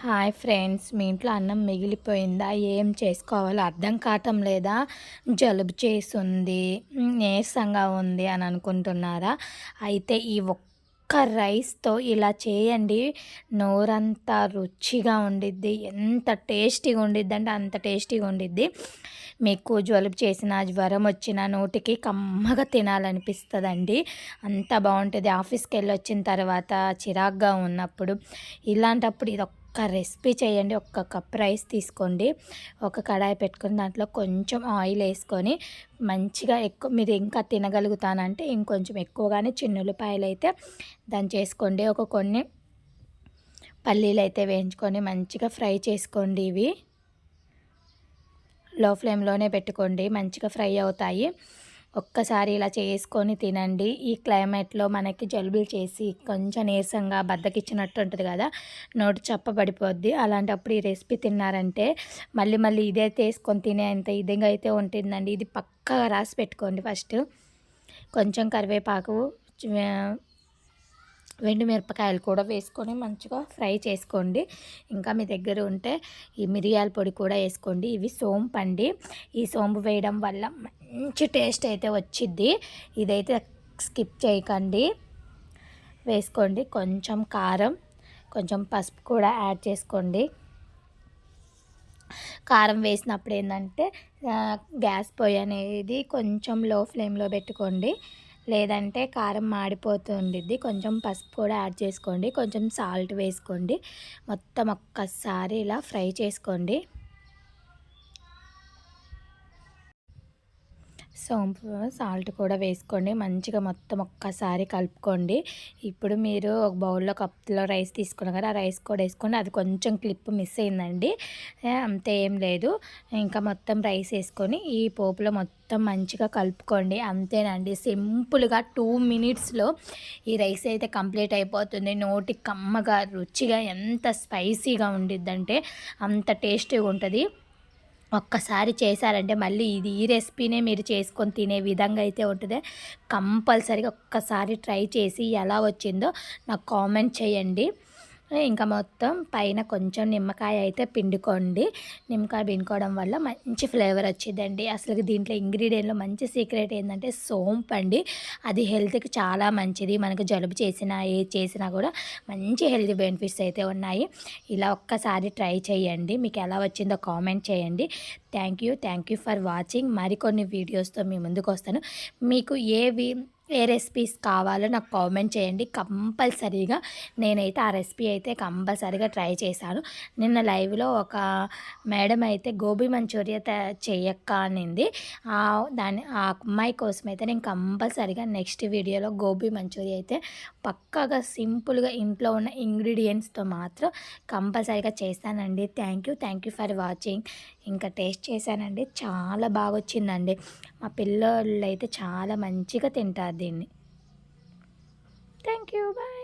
Hi friends మీ ఇంట్లో అన్నం మిగిలిపోయిందా? ఏం చేసుకోవాలో అర్థం కావటం లేదా? జలుబు చేసింది నీరసంగా ఉంది అని అనుకుంటున్నారా? అయితే ఈ ఒక్క రైస్తో ఇలా చేయండి. నోరంతా రుచిగా ఉండిద్ది ఎంత టేస్టీగా ఉండిద్ది అంటే అంత టేస్టీగా ఉండిద్ది. మీకు జలుబు చేసిన జ్వరం వచ్చిన నోటికి కమ్మగా తినాలనిపిస్తుందండి. అంత బాగుంటుంది. ఆఫీస్కి వెళ్ళి వచ్చిన తర్వాత చిరాగ్గా ఉన్నప్పుడు ఇలాంటప్పుడు ఇది ఒక్క రెసిపీ చేయండి ఒక్క కప్ రైస్ తీసుకోండి ఒక కడాయి పెట్టుకొని దాంట్లో కొంచెం ఆయిల్ వేసుకొని మంచిగా ఎక్కువ మీరు ఇంకా తినగలుగుతానంటే ఇంకొంచెం ఎక్కువగానే చిన్నులపాయలు అయితే దాన్ని చేసుకోండి. ఒక కొన్ని పల్లీలు అయితే వేయించుకొని మంచిగా ఫ్రై చేసుకోండి ఇవి. లో ఫ్లేమ్లోనే పెట్టుకోండి మంచిగా ఫ్రై అవుతాయి. ఒక్కసారి ఇలా చేసుకొని తినండి. ఈ క్లైమేట్లో మనకి జలుబులు చేసి కొంచెం నీరసంగా బద్దకిచ్చినట్టు ఉంటుంది కదా నోటి చప్పబడిపోద్ది అలాంటప్పుడు ఈ రెసిపీ తిన్నారంటే మళ్ళీ మళ్ళీ ఇదే తీసుకొని తినే అంత ఇదిగా అయితే ఉంటుందండి. ఇది పక్కగా రాసి పెట్టుకోండి ఫస్ట్. కొంచెం కరివేపాకు వెండి మిరపకాయలు కూడా వేసుకొని మంచిగా ఫ్రై చేసుకోండి. ఇంకా మీ దగ్గర ఉంటే ఈ మిరియాల పొడి కూడా వేసుకోండి. ఇవి సోంపు అండి. ఈ సోంపు వేయడం వల్ల మంచి టేస్ట్ అయితే వచ్చిద్ది. ఇదైతే స్కిప్ చేయకండి. వేసుకోండి. కొంచెం కారం కొంచెం పసుపు కూడా యాడ్ చేసుకోండి. కారం వేసినప్పుడు ఏంటంటే గ్యాస్ పొయ్యి అనేది కొంచెం లో ఫ్లేమ్లో పెట్టుకోండి. లేదంటే కారం మాడిపోతుండిద్ది. కొంచెం పసుపు కూడా యాడ్ చేసుకోండి. కొంచెం సాల్ట్ వేసుకోండి. మొత్తం ఒక్కసారి ఇలా ఫ్రై చేసుకోండి. సోంపు సాల్ట్ కూడా వేసుకోండి. మంచిగా మొత్తం ఒక్కసారి కలుపుకోండి. ఇప్పుడు మీరు ఒక బౌల్లో కప్లో రైస్ తీసుకున్నారు కదా ఆ రైస్ కూడా వేసుకోండి. అది కొంచెం క్లిప్ మిస్ అయిందండి. అంతే ఏం లేదు. ఇంకా మొత్తం రైస్ వేసుకొని ఈ పోపులో మొత్తం మంచిగా కలుపుకోండి. అంతేనండి. సింపుల్గా టూ మినిట్స్లో ఈ రైస్ అయితే కంప్లీట్ అయిపోతుంది. నోటి కమ్మగా రుచిగా ఎంత స్పైసీగా ఉండిద్దంటే అంత టేస్టీగా ఉంటుంది. ఒక్కసారి చేశారంటే మళ్ళీ ఇది ఈ రెసిపీనే మీరు చేసుకొని తినే విధంగా అయితే ఉంటుంది. కంపల్సరీగా ఒక్కసారి ట్రై చేసి ఎలా వచ్చిందో నాకు కామెంట్ చేయండి. ఇంకా మొత్తం పైన కొంచెం నిమ్మకాయ అయితే పిండుకోండి. నిమ్మకాయ పిండుకోవడం వల్ల మంచి ఫ్లేవర్ వచ్చిందండి అసలు దీంట్లో ఇంగ్రీడియంట్లో మంచి సీక్రెట్ ఏంటంటే సోంపు అండి. అది హెల్త్కి చాలా మంచిది. మనకు జలుబు చేసినా ఏ చేసినా కూడా మంచి హెల్తీ బెనిఫిట్స్ అయితే ఉన్నాయి. ఇలా ఒక్కసారి ట్రై చేయండి. మీకు ఎలా వచ్చిందో కామెంట్ చేయండి. Thank you. Thank you for watching. మరికొన్ని వీడియోస్తో మీ ముందుకు వస్తాను. మీకు ఏవి ఏ రెసిపీస్ కావాలో నాకు కామెంట్ చేయండి. కంపల్సరీగా నేనైతే ఆ రెసిపీ అయితే కంపల్సరీగా ట్రై చేశాను. నిన్న లైవ్లో ఒక మేడం అయితే గోబీ మంచూరియా చేయక్క అనింది దాని ఆ అమ్మాయి కోసం అయితే నేను కంపల్సరీగా నెక్స్ట్ వీడియోలో గోబీ మంచూరియా అయితే పక్కాగా సింపుల్గా ఇంట్లో ఉన్న ఇంగ్రీడియంట్స్తో మాత్రం కంపల్సరీగా చేస్తానండి. Thank you thank you for watching ఇంకా టేస్ట్ చేశానండి. చాలా బాగా వచ్చిందండి మా పిల్లలు అయితే చాలా మంచిగా తింటారు. దీన్ని. Thank you bye